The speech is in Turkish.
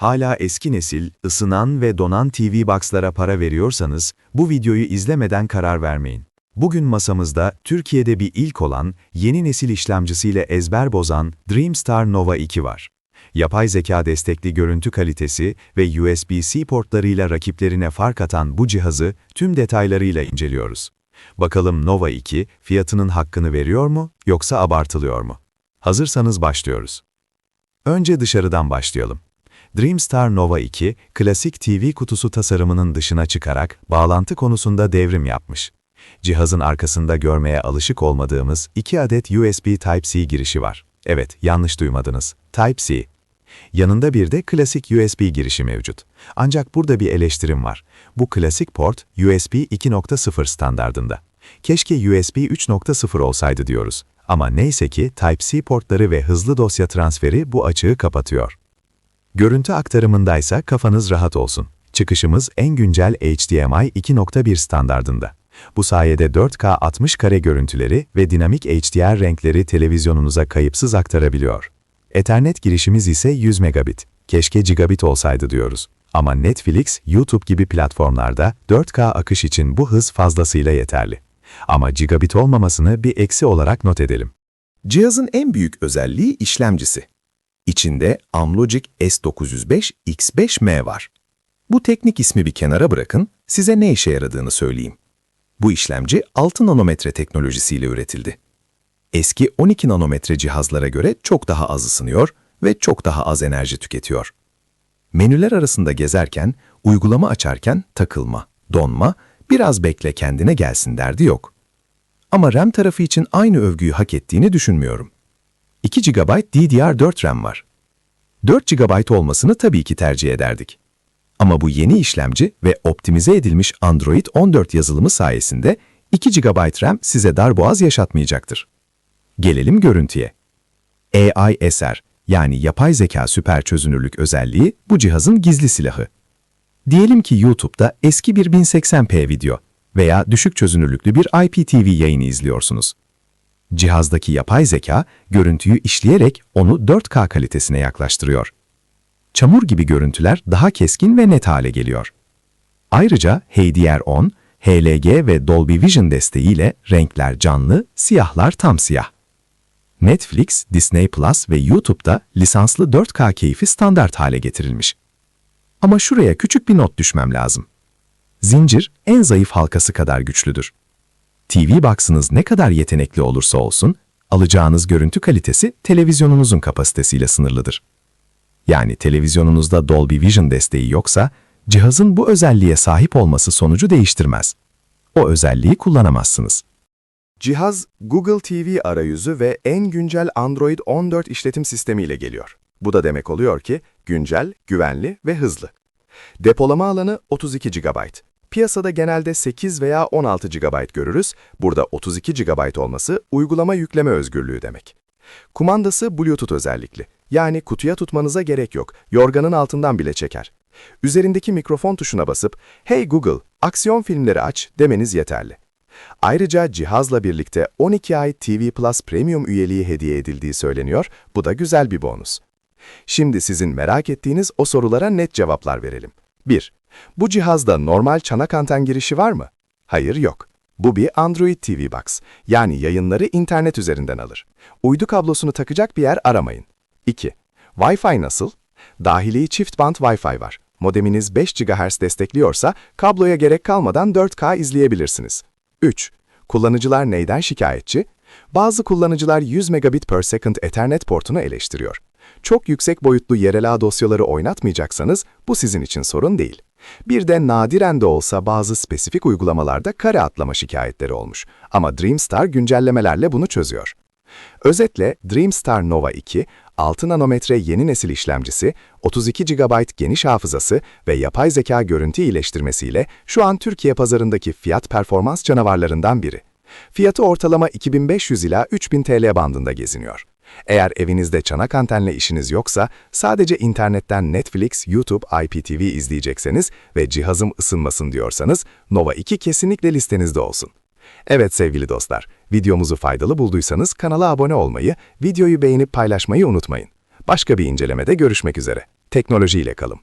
Hala eski nesil, ısınan ve donan TV Box'lara para veriyorsanız, bu videoyu izlemeden karar vermeyin. Bugün masamızda Türkiye'de bir ilk olan, yeni nesil işlemcisiyle ezber bozan Dreamstar Nova 2 var. Yapay zeka destekli görüntü kalitesi ve USB-C portlarıyla rakiplerine fark atan bu cihazı tüm detaylarıyla inceliyoruz. Bakalım Nova 2 fiyatının hakkını veriyor mu yoksa abartılıyor mu? Hazırsanız başlıyoruz. Önce dışarıdan başlayalım. Dreamstar Nova 2, klasik TV kutusu tasarımının dışına çıkarak bağlantı konusunda devrim yapmış. Cihazın arkasında görmeye alışık olmadığımız iki adet USB Type-C girişi var. Evet, yanlış duymadınız. Type-C. Yanında bir de klasik USB girişi mevcut. Ancak burada bir eleştirim var. Bu klasik port USB 2.0 standardında. Keşke USB 3.0 olsaydı diyoruz. Ama neyse ki Type-C portları ve hızlı dosya transferi bu açığı kapatıyor. Görüntü aktarımındaysa kafanız rahat olsun. Çıkışımız en güncel HDMI 2.1 standardında. Bu sayede 4K 60 kare görüntüleri ve dinamik HDR renkleri televizyonunuza kayıpsız aktarabiliyor. Ethernet girişimiz ise 100 megabit. Keşke gigabit olsaydı diyoruz. Ama Netflix, YouTube gibi platformlarda 4K akış için bu hız fazlasıyla yeterli. Ama gigabit olmamasını bir eksi olarak not edelim. Cihazın en büyük özelliği işlemcisi. İçinde Amlogic S905 X5M var. Bu teknik ismi bir kenara bırakın, size ne işe yaradığını söyleyeyim. Bu işlemci 6 nanometre teknolojisiyle üretildi. Eski 12 nanometre cihazlara göre çok daha az ısınıyor ve çok daha az enerji tüketiyor. Menüler arasında gezerken, uygulama açarken takılma, donma, biraz bekle kendine gelsin derdi yok. Ama RAM tarafı için aynı övgüyü hak ettiğini düşünmüyorum. 2 GB DDR4 RAM var. 4 GB olmasını tabii ki tercih ederdik. Ama bu yeni işlemci ve optimize edilmiş Android 14 yazılımı sayesinde 2 GB RAM size darboğaz yaşatmayacaktır. Gelelim görüntüye. AISR yani yapay zeka süper çözünürlük özelliği bu cihazın gizli silahı. Diyelim ki YouTube'da eski bir 1080p video veya düşük çözünürlüklü bir IPTV yayını izliyorsunuz. Cihazdaki yapay zeka görüntüyü işleyerek onu 4K kalitesine yaklaştırıyor. Çamur gibi görüntüler daha keskin ve net hale geliyor. Ayrıca HDR10, HLG ve Dolby Vision desteğiyle renkler canlı, siyahlar tam siyah. Netflix, Disney Plus ve YouTube'da lisanslı 4K keyfi standart hale getirilmiş. Ama şuraya küçük bir not düşmem lazım. Zincir en zayıf halkası kadar güçlüdür. TV Box'ınız ne kadar yetenekli olursa olsun, alacağınız görüntü kalitesi televizyonunuzun kapasitesiyle sınırlıdır. Yani televizyonunuzda Dolby Vision desteği yoksa, cihazın bu özelliğe sahip olması sonucu değiştirmez. O özelliği kullanamazsınız. Cihaz Google TV arayüzü ve en güncel Android 14 işletim sistemi ile geliyor. Bu da demek oluyor ki güncel, güvenli ve hızlı. Depolama alanı 32 GB. Piyasada genelde 8 veya 16 GB görürüz. Burada 32 GB olması uygulama yükleme özgürlüğü demek. Kumandası Bluetooth özellikli. Yani kutuya tutmanıza gerek yok. Yorganın altından bile çeker. Üzerindeki mikrofon tuşuna basıp "Hey Google, aksiyon filmleri aç." demeniz yeterli. Ayrıca cihazla birlikte 12 ay TV Plus Premium üyeliği hediye edildiği söyleniyor. Bu da güzel bir bonus. Şimdi sizin merak ettiğiniz o sorulara net cevaplar verelim. 1. Bu cihazda normal çanak anten girişi var mı? Hayır yok. Bu bir Android TV Box, yani yayınları internet üzerinden alır. Uydu kablosunu takacak bir yer aramayın. 2. Wi-Fi nasıl? Dahili çift band Wi-Fi var. Modeminiz 5 GHz destekliyorsa kabloya gerek kalmadan 4K izleyebilirsiniz. 3. Kullanıcılar neyden şikayetçi? Bazı kullanıcılar 100 megabit per second Ethernet portunu eleştiriyor. Çok yüksek boyutlu yerel ağ dosyaları oynatmayacaksanız bu sizin için sorun değil. Bir de nadiren de olsa bazı spesifik uygulamalarda kare atlama şikayetleri olmuş. Ama Dreamstar güncellemelerle bunu çözüyor. Özetle Dreamstar Nova 2, 6 nanometre yeni nesil işlemcisi, 32 GB geniş hafızası ve yapay zeka görüntü iyileştirmesiyle şu an Türkiye pazarındaki fiyat performans canavarlarından biri. Fiyatı ortalama 2500 ila 3000 TL bandında geziniyor. Eğer evinizde çanak antenle işiniz yoksa, sadece internetten Netflix, YouTube, IPTV izleyecekseniz ve cihazım ısınmasın diyorsanız, Nova 2 kesinlikle listenizde olsun. Evet sevgili dostlar, videomuzu faydalı bulduysanız kanala abone olmayı, videoyu beğenip paylaşmayı unutmayın. Başka bir incelemede görüşmek üzere. Teknolojiyle kalın.